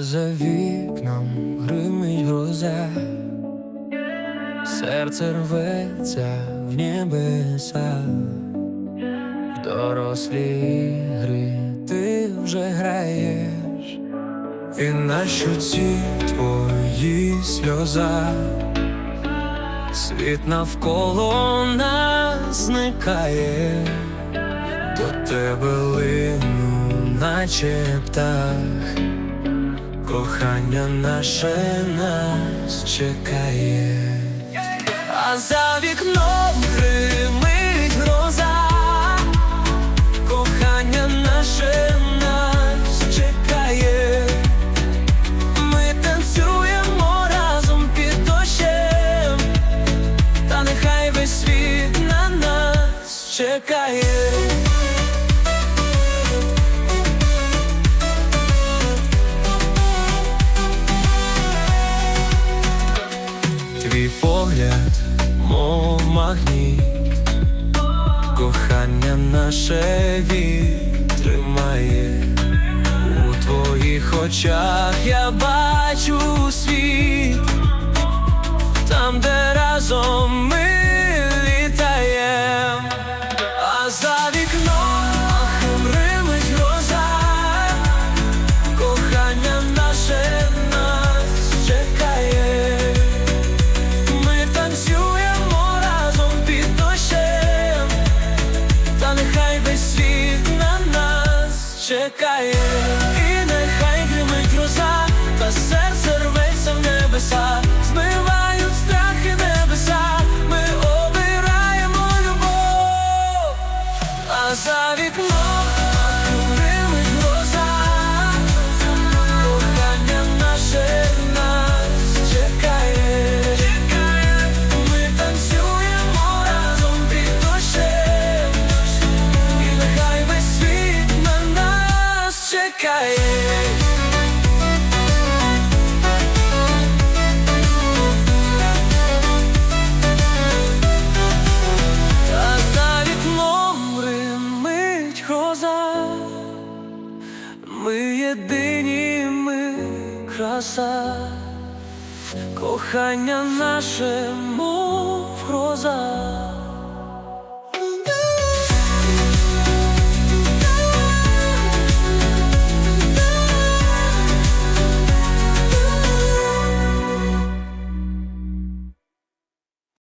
за вікном гримить гроза, серце рветься в небеса, в дорослі гри ти вже граєш, і на щоці твої сльоза, світ навколо нас зникає, до тебе лину, наче птах. Кохання наше нас чекає, а за вікном гримить гроза, кохання наше нас чекає, ми танцюємо разом під дощем, та нехай весь світ на нас чекає. Твій погляд, мов магніт, кохання наше відтримає. У твоїх очах я бачу світ, там, де чекає, і нехай гримить гроза, та серце рветься в небеса, ми єдині, ми краса. Кохання наше, мов гроза,